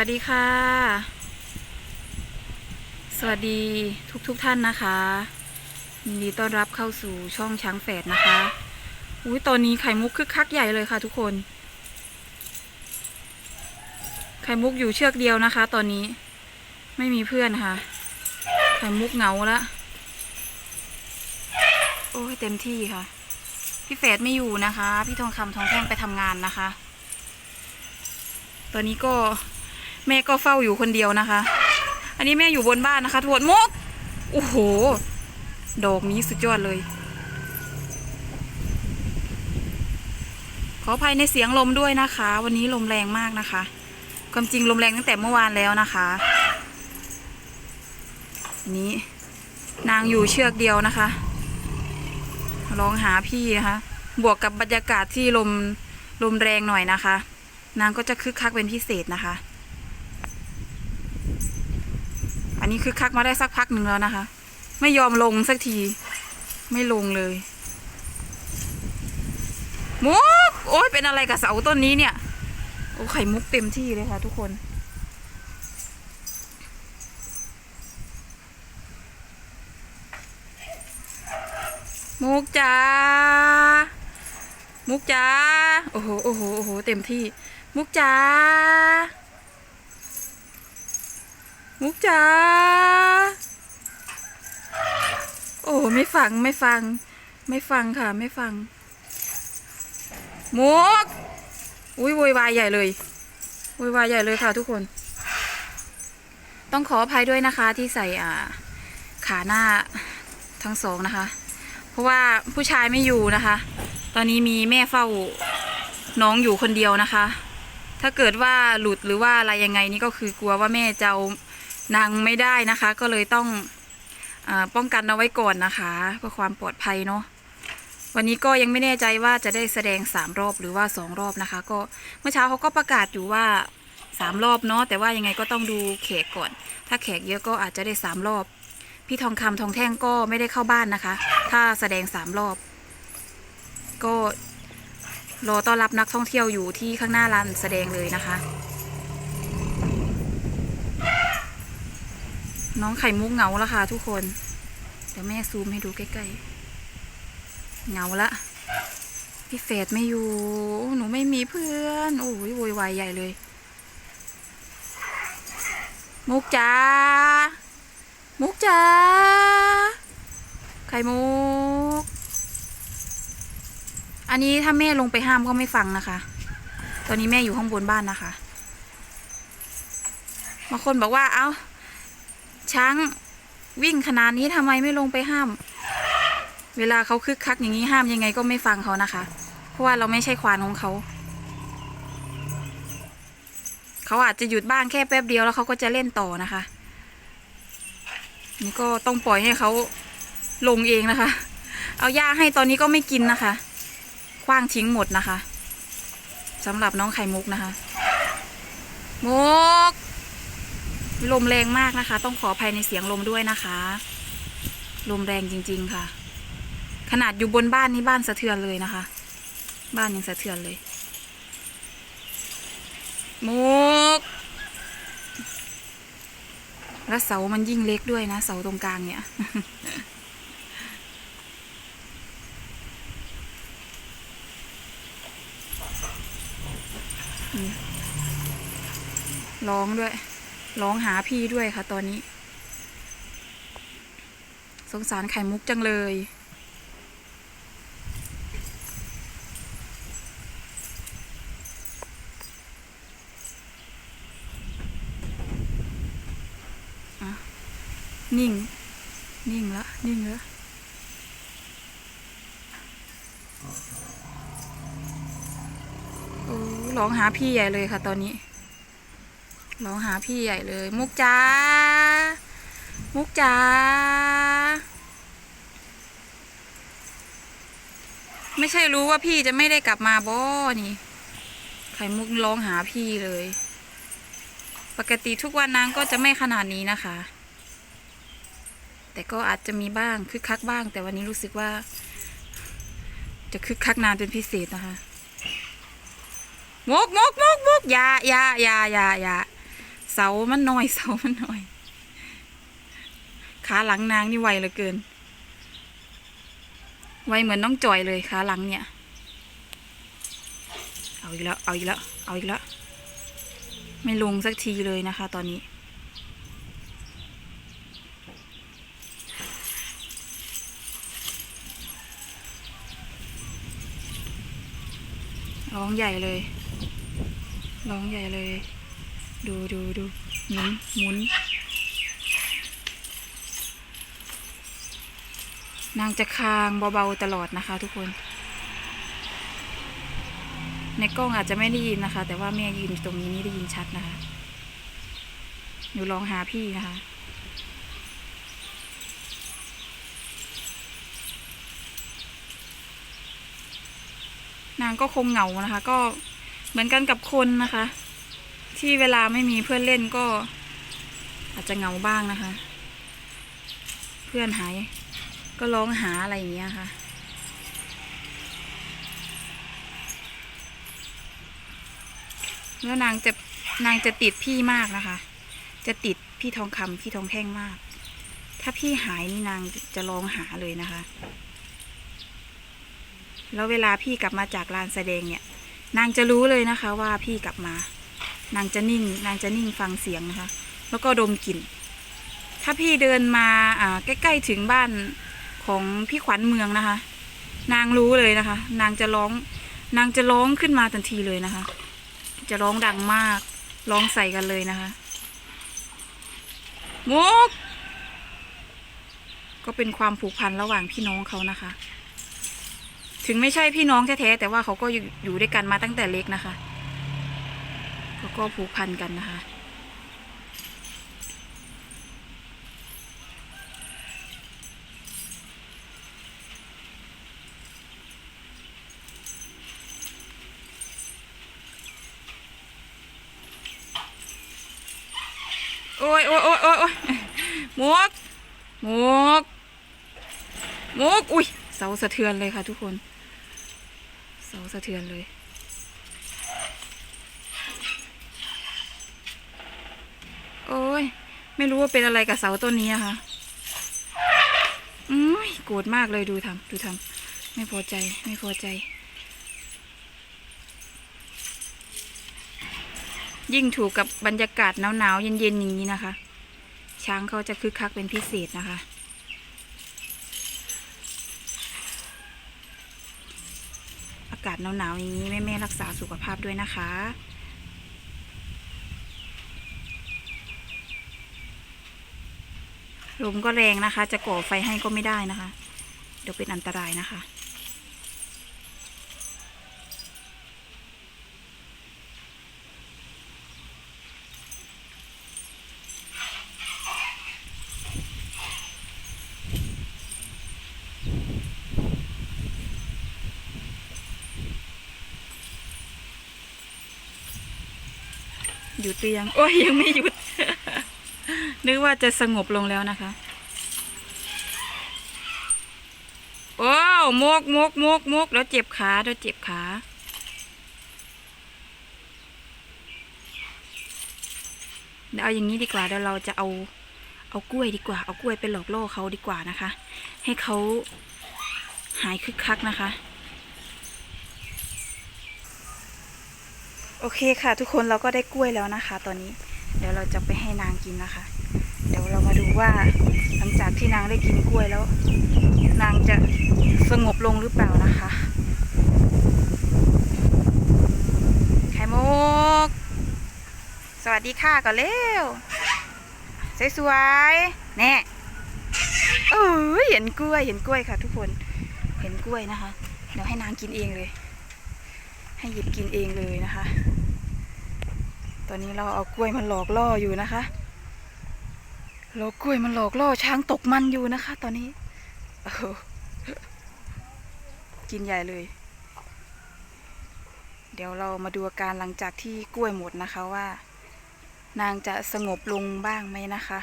วัสดีค่ะ สวัสดีทุกทุกท่านนะคะยินดีต้อนรับเข้าสู่ช่องช้างแฝดนะคะอุ้ยตอนนี้ไข่มุกคึกคักใหญ่เลยค่ะ ทุกคน ไข่มุกอยู่เชือกเดียวนะคะ ตอนนี้ไม่มีเพื่อนค่ะ ไข่มุกเหงาละโอ้ยเต็มที่ค่ะ พี่เฟดไม่อยู่นะคะ พี่ทองคำทองแท่งไปทำงานนะคะ ตอนนี้ก็ แม่ก็เฝ้าอยู่คนเดียวนะคะ อันนี้แม่อยู่บนบ้านนะคะทวดมกโอ้โห ดอกนี้สุดยอดเลย ขออภัยในเสียงลมด้วยนะคะ วันนี้ลมแรงมากนะคะ ความจริงลมแรงตั้งแต่เมื่อวานแล้วนะคะนี้นางอยู่เชือกเดียวนะคะร้องหาพี่นะคะ บวกกับบรรยากาศที่ลมลมแรงหน่อยนะคะ นางก็จะคึกคักเป็นพิเศษนะคะ อันนี้คึกคักมาได้สักพักหนึ่งแล้วนะคะ ไม่ยอมลงสักที ไม่ลงเลยมุกโอ้ยเป็นอะไรกับเสาต้นนี้เนี่ย โอ้ไข่มุกเต็มที่เลยค่ะ ทุกคนมุกจ้า มุกจ้า โอ้โห โอ้โห โอ้โห เต็มที่ มุกจ้า มุกจ้าโอ้ไม่ฟังไม่ฟัง ไม่ฟังค่ะ ไม่ฟัง มุกอุ้ยโวยวายใหญ่เลยโวยวายใหญ่เลยค่ะทุกคน ต้องขออภัยด้วยนะคะที่ใส่อ่า ขาหน้าทั้งสองนะคะ เพราะว่าผู้ชายไม่อยู่นะคะ ตอนนี้มีแม่เฝ้าน้องอยู่คนเดียวนะคะ ถ้าเกิดว่าหลุดหรือว่าอะไรยังไงนี่ก็คือกลัวว่าแม่จะเอา นางไม่ได้นะคะ ก็เลยต้องอป้องกันเอาไว้ก่อนนะคะ เพื่อความปลอดภัยเนาะวันนี้ก็ยังไม่แน่ใจว่าจะได้แสดงสามรอบหรือว่าสองรอบนะคะ ก็เมื่อเช้าเขาก็ประกาศอยู่ว่าสามรอบเนาะแต่ว่ายังไงก็ต้องดูแขกก่อน ถ้าแขกเยอะก็อาจจะได้สามรอบ พี่ทองคำทองแท่งก็ไม่ได้เข้าบ้านนะคะ ถ้าแสดงสามรอบ ก็รอต้อนรับนักท่องเที่ยวอยู่ที่ข้างหน้าลานแสดงเลยนะคะ น้องไข่มุกเหงาแล้วค่ะทุกคน เดี๋ยวแม่ซูมให้ดูใกล้ๆเหงาละ พี่เฟดไม่อยู่ หนูไม่มีเพื่อน โอ้ยโวยวายใหญ่เลย มุกจ้า มุกจ้า ไข่มุก อันนี้ถ้าแม่ลงไปห้ามก็ไม่ฟังนะคะ ตอนนี้แม่อยู่ข้างบนบ้านนะคะบางคนบอกว่าเอา้า ช้างวิ่งขนาดนี้ทำไมไม่ลงไปห้าม เวลาเขาคึกคักอย่างนี้ห้ามยังไงก็ไม่ฟังเขานะคะ เพราะว่าเราไม่ใช่ควานของเขา เขาอาจจะหยุดบ้างแค่แป๊บเดียวแล้วเขาก็จะเล่นต่อนะคะ นี่ก็ต้องปล่อยให้เขาลงเองนะคะ เอาหญ้าให้ตอนนี้ก็ไม่กินนะคะ คว้างทิ้งหมดนะคะสำหรับน้องไข่มุกนะคะ มุก ลมแรงมากนะคะ ต้องขออภัยในเสียงลมด้วยนะคะ ลมแรงจริง ๆ ค่ะ ขนาดอยู่บนบ้านนี่บ้านสะเทือนเลยนะคะ บ้านยังสะเทือนเลยมุกแล้วเสามันยิ่งเล็กด้วยนะ เสาตรงกลางเนี่ยร้องด้วย ร้องหาพี่ด้วยค่ะ ตอนนี้ สงสารไข่มุกจังเลย นิ่ง นิ่งแล้วนิ่งแล้วโอ้ร้องหาพี่ใหญ่เลยค่ะตอนนี้ ร้องหาพี่ใหญ่เลย มุกจ้า มุกจ้า ไม่ใช่รู้ว่าพี่จะไม่ได้กลับมาบ่นี่ ไข่มุกร้องหาพี่เลย ปกติทุกวันนางก็จะไม่ขนาดนี้นะคะ แต่ก็อาจจะมีบ้างคึกคักบ้าง แต่วันนี้รู้สึกว่า จะคึกคักนานเป็นพิเศษนะคะมุกมุกมุกมุกอย่าอย่าอย่าอย่าอย่า เสามันน้อยเสามันน้อย ขาหลังนางนี่ไวเหลือเกิน ไวเหมือนน้องจอยเลยขาหลังเนี่ย เอาอีกแล้วเอาอีกแล้วเอาอีกแล้วไม่ลงสักทีเลยนะคะ ตอนนี้ ร้องใหญ่เลย ร้องใหญ่เลย ดูดูดูหมุนหมุน นางจะคางเบาๆตลอดนะคะ ทุกคน ในกล้องอาจจะไม่ได้ยินนะคะ แต่ว่าแม่ยืนอยู่ตรงนี้นี่ได้ยินชัดนะคะหนูลองหาพี่นะคะ นางก็คงเหงานะคะ ก็เหมือนกันกับคนนะคะ ที่เวลาไม่มีเพื่อนเล่นก็ อาจจะเหงาบ้างนะคะ เพื่อนหายก็ร้องหาอะไรอย่างเงี้ยค่ะแล้วนางจะนางจะติดพี่มากนะคะ จะติดพี่ทองคำพี่ทองแท่งมาก ถ้าพี่หายนี่นางจะร้องหาเลยนะคะ แล้วเวลาพี่กลับมาจากลานแสดงเนี่ย นางจะรู้เลยนะคะว่าพี่กลับมา นางจะนิ่ง นางจะนิ่งฟังเสียงนะคะ แล้วก็ดมกลิ่น ถ้าพี่เดินมาใกล้ๆถึงบ้านของพี่ขวัญเมืองนะคะ นางรู้เลยนะคะ นางจะร้อง นางจะร้องขึ้นมาทันทีเลยนะคะ จะร้องดังมาก ร้องใส่กันเลยนะคะมุกก็เป็นความผูกพันระหว่างพี่น้องเขานะคะ ถึงไม่ใช่พี่น้องแท้ๆแต่ว่าเขาก็อยู่อยู่ด้วยกันมาตั้งแต่เล็กนะคะ ก็ผูกพันกันนะคะโอ้ยโอ้ยโอ้ยโอ้ยโอ้ยหมวกหมวกหมวกอุ้ยเสาสะเทือนเลยค่ะทุกคน เสาสะเทือนเลย โอ้ย ไม่รู้ว่าเป็นอะไรกับเสาต้นนี้นะคะอุ้ยโกรธมากเลยดูทำดูทำไม่พอใจไม่พอใจ ยิ่งถูกกับบรรยากาศหนาวๆเย็นๆอย่างนี้นะคะ ช้างเขาจะคึกคักเป็นพิเศษนะคะอากาศหนาวๆอย่างนี้แม่ ๆ รักษาสุขภาพด้วยนะคะ ลมก็แรงนะคะ จะก่อไฟให้ก็ไม่ได้นะคะ เดี๋ยวเป็นอันตรายนะคะหยุดหรือยังโอ้ยยังไม่หยุด นึกว่าจะสงบลงแล้วนะคะ โอ้วมกมกมกมกแล้วเจ็บขาแล้วเจ็บขา เดี๋ยวเอาอย่างนี้ดีกว่าเดี๋ยวเราจะเอาเอากล้วยดีกว่า เอากล้วยไปหลอกล่อเขาดีกว่านะคะ ให้เขาหายคึกคักนะคะ โอเคค่ะ ทุกคนเราก็ได้กล้วยแล้วนะคะ ตอนนี้เดี๋ยวเราจะไปให้นางกินนะคะ เดี๋ยวเรามาดูว่าหลังจากที่นางได้กินกล้วยแล้ว นางจะสงบลงหรือเปล่านะคะไข่มุกสวัสดีค่ะก่อนเร็วสวยๆแน่เออเห็นกล้วยเห็นกล้วยค่ะ ทุกคนเห็นกล้วยนะคะ เดี๋ยวให้นางกินเองเลย ให้หยิบกินเองเลยนะคะ ตอนนี้เราเอากล้วยมันหลอกล่ออยู่นะคะ เรากล้วยมันหลอกล่อช้างตกมันอยู่นะคะ ตอนนี้กินใหญ่เลย เดี๋ยวเรามาดูอาการหลังจากที่กล้วยหมดนะคะว่า นางจะสงบลงบ้างไหมนะคะ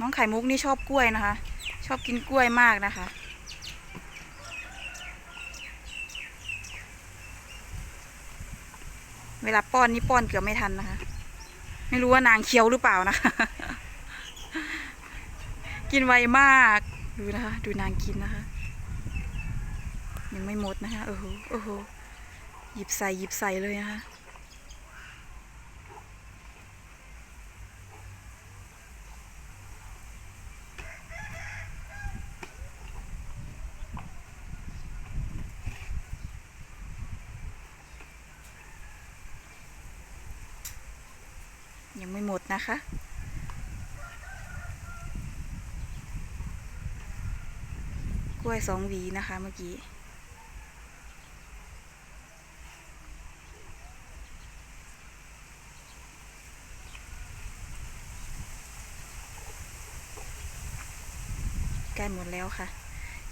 น้องไข่มุกนี่ชอบกล้วยนะคะ ชอบกินกล้วยมากนะคะ เวลาป้อนนี่ป้อนเกือบไม่ทันนะคะ ไม่รู้ว่านางเคี้ยวหรือเปล่านะคะ กินไวมากดูนะคะ ดูนางกินนะคะ ยังไม่หมดนะคะโอ้โหโอ้โหหยิบใส่หยิบใส่เลยนะคะ ยังไม่หมดนะคะ กล้วยสองหวีนะคะเมื่อกี้ใกล้หมดแล้วค่ะ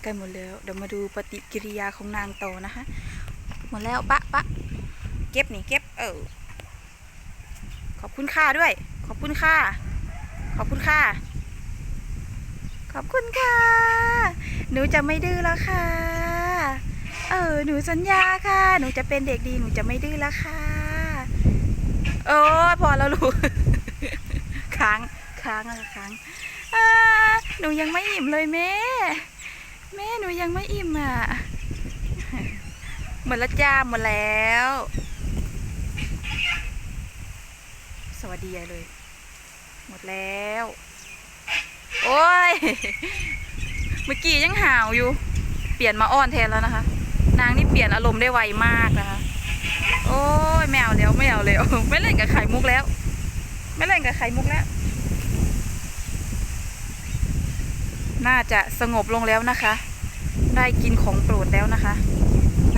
ใกล้หมดแล้ว เดี๋ยวมาดูปฏิกิริยาของนางโตนะคะ หมดแล้วปะปะเก็บนี่เก็บเออ อบคุณค่าด้วย ขอบคุณค่า ขอบคุณค่า ขอบคุณค่ะ หนูจะไม่ดื้อแล้วค่ะ เออ หนูสัญญาค่ะ หนูจะเป็นเด็กดี หนูจะไม่ดื้อแล้วค่ะ โอ้พอแล้วลูกค้างค้างอะไรค้างหนูยังไม่อิ่มเลยแม่ แม่หนูยังไม่อิ่มอะ หมดล้วจ้าหมดแล้ว ส วัสดีเลย หมดแล้ว โอ้ย เมื่อกี้ยังห่าวอยู่ เปลี่ยนมาอ้อนแทนแล้วนะคะ นางนี่เปลี่ยนอารมณ์ได้ไวมากนะคะ โอ้ยไม่เอาแล้วไม่เอาแล้ว ไม่เล่นกับไข่มุกแล้ว ไม่เล่นกับไข่มุกแล้ว น่าจะสงบลงแล้วนะคะ ได้กินของโปรดแล้วนะคะ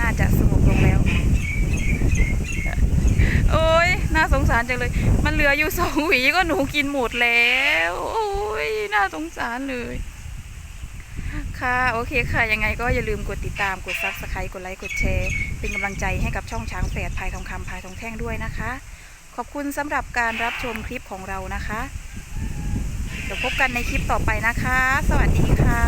น่าจะสงบลงแล้ว โอ้ยน่าสงสารจังเลย มันเหลืออยู่สองหวีก็หนูกินหมดแล้ว โอ้ยน่าสงสารเลย ค่ะ โอเคค่ะ ยังไงก็อย่าลืมกดติดตาม กดซับสไครต์กดไลค์ กดแชร์ เป็นกำลังใจให้กับช่องช้างแฝดพายทองคำพายทองแท่งด้วยนะคะ ขอบคุณสำหรับการรับชมคลิปของเรานะคะ เดี๋ยวพบกันในคลิปต่อไปนะคะ สวัสดีค่ะ